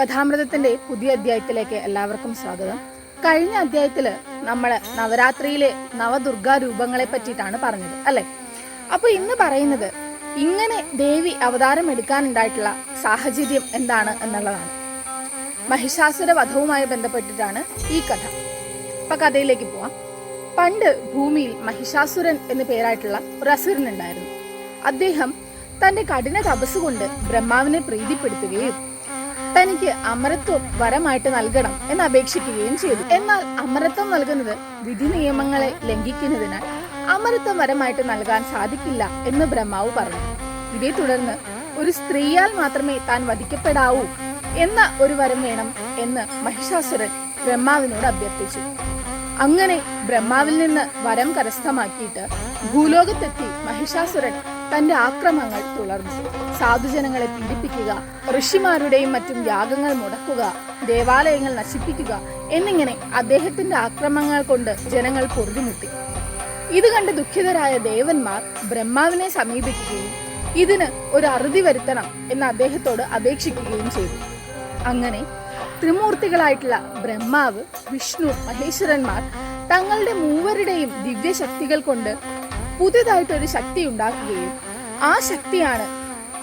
കഥാമൃതത്തിന്റെ പുതിയ അധ്യായത്തിലേക്ക് എല്ലാവർക്കും സ്വാഗതം. കഴിഞ്ഞ അധ്യായത്തിൽ നമ്മൾ നവരാത്രിയിലെ നവദുർഗാ രൂപങ്ങളെ പറ്റിയിട്ടാണ് പറഞ്ഞത് അല്ലെ? അപ്പൊ ഇന്ന് പറയുന്നത് ഇങ്ങനെ ദേവി അവതാരം എടുക്കാനുണ്ടായിട്ടുള്ള സാഹചര്യം എന്താണ് എന്നുള്ളതാണ്. മഹിഷാസുര വധവുമായി ബന്ധപ്പെട്ടിട്ടാണ് ഈ കഥ. അപ്പൊ കഥയിലേക്ക് പോവാം. പണ്ട് ഭൂമിയിൽ മഹിഷാസുരൻ എന്ന് പേരായിട്ടുള്ള ഒരു അസുരൻ ഉണ്ടായിരുന്നു അദ്ദേഹം തന്റെ കഠിന തപസ് കൊണ്ട് ബ്രഹ്മാവിനെ പ്രീതിപ്പെടുത്തുകയും തനിക്ക് അമരത്വം വരമായിട്ട് നൽകണം എന്ന് അപേക്ഷിക്കുകയും ചെയ്തു. എന്നാൽ അമരത്വം നൽകുന്നത് വിധി നിയമങ്ങളെ ലംഘിക്കുന്നതിനാൽ അമരത്വം വരമായിട്ട് നൽകാൻ സാധിക്കില്ല എന്ന് ബ്രഹ്മാവ് പറഞ്ഞു. ഇതേ തുടർന്ന് ഒരു സ്ത്രീയാൽ മാത്രമേ താൻ വധിക്കപ്പെടാവൂ എന്ന ഒരു വരം വേണം എന്ന് മഹിഷാസുരൻ ബ്രഹ്മാവിനോട് അഭ്യർത്ഥിച്ചു. അങ്ങനെ ബ്രഹ്മാവിൽ നിന്ന് വരം കരസ്ഥമാക്കിയിട്ട് ഭൂലോകത്തെത്തി മഹിഷാസുരൻ തന്റെ ആക്രമങ്ങൾ തുടർന്നു. സാധുജനങ്ങളെ പീഡിപ്പിക്കുക ഋഷിമാരുടെയും മറ്റും യാഗങ്ങൾ മുടക്കുക ദേവാലയങ്ങൾ നശിപ്പിക്കുക എന്നിങ്ങനെ അദ്ദേഹത്തിന്റെ ആക്രമങ്ങൾ കൊണ്ട് ജനങ്ങൾ പൊറുതിമുട്ടി. ഇത് കണ്ട് ദുഃഖിതരായ ദേവന്മാർ ബ്രഹ്മാവിനെ സമീപിക്കുകയും ഇതിന് ഒരു അറുതി വരുത്തണം എന്ന് അദ്ദേഹത്തോട് അപേക്ഷിക്കുകയും ചെയ്തു. അങ്ങനെ ത്രിമൂർത്തികളായിട്ടുള്ള ബ്രഹ്മാവ് വിഷ്ണു മഹേശ്വരന്മാർ തങ്ങളുടെ മൂവരുടെയും ദിവ്യശക്തികൾ കൊണ്ട് പുതിയതായിട്ടൊരു ശക്തി ഉണ്ടാക്കുകയും ആ ശക്തിയാണ്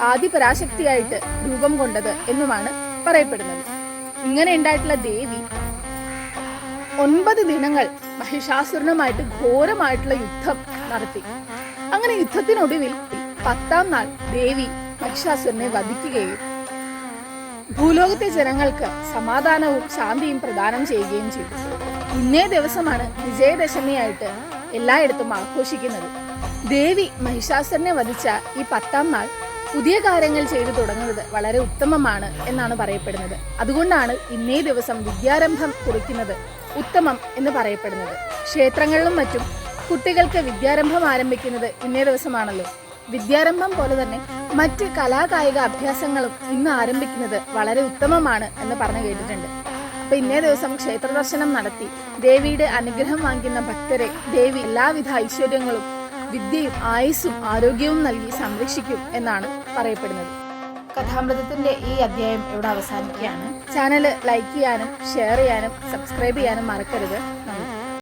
ആദിപരാശക്തിയായിട്ട് രൂപം കൊണ്ടത് എന്നുമാണ് പറയപ്പെടുന്നത്. ഇങ്ങനെ ഉണ്ടായിട്ടുള്ള ദേവി ഒൻപത് ദിനങ്ങൾ മഹിഷാസുരനുമായിട്ട് ഘോരമായിട്ടുള്ള യുദ്ധം നടത്തി. അങ്ങനെ യുദ്ധത്തിനൊടുവിൽ പത്താം നാൾ ദേവി മഹിഷാസുരനെ വധിക്കുകയും ഭൂലോകത്തെ ജനങ്ങൾക്ക് സമാധാനവും ശാന്തിയും പ്രദാനം ചെയ്യുകയും ചെയ്തു. ഇന്നേ ദിവസമാണ് വിജയദശമിയായിട്ട് എല്ലായിടത്തും ആഘോഷിക്കുന്നത്. ദേവി മഹിഷാസുരനെ വധിച്ച ഈ പത്താം നാൾ പുതിയ കാര്യങ്ങൾ ചെയ്തു തുടങ്ങുന്നത് വളരെ ഉത്തമമാണ് എന്നാണ് പറയപ്പെടുന്നത്. അതുകൊണ്ടാണ് ഇന്നേ ദിവസം വിദ്യാരംഭം കുറിക്കുന്നത് ഉത്തമം എന്ന് പറയപ്പെടുന്നത്. ക്ഷേത്രങ്ങളിലും മറ്റും കുട്ടികൾക്ക് വിദ്യാരംഭം ആരംഭിക്കുന്നത് ഇന്നേ ദിവസമാണല്ലോ. വിദ്യാരംഭം പോലെ തന്നെ മറ്റ് കലാകായിക അഭ്യാസങ്ങളും ഇന്ന് ആരംഭിക്കുന്നത് വളരെ ഉത്തമമാണ് എന്ന് പറഞ്ഞു കേട്ടിട്ടുണ്ട്. അപ്പൊ ഇന്നേ ദിവസം ക്ഷേത്ര ദർശനം നടത്തി. ദേവിയുടെ അനുഗ്രഹം വാങ്ങിക്കുന്ന ഭക്തരെ ദേവി എല്ലാവിധ ഐശ്വര്യങ്ങളും വിദ്യയും ആയുസ്സും ആരോഗ്യവും നൽകി സംരക്ഷിക്കും എന്നാണ് പറയപ്പെടുന്നത്. കഥാമൃതത്തിന്റെ ഈ അധ്യായം ഇവിടെ അവസാനിക്കുകയാണ്. ചാനൽ ലൈക്ക് ചെയ്യാനും ഷെയർ ചെയ്യാനും സബ്സ്ക്രൈബ് ചെയ്യാനും മറക്കരുത്. നന്ദി.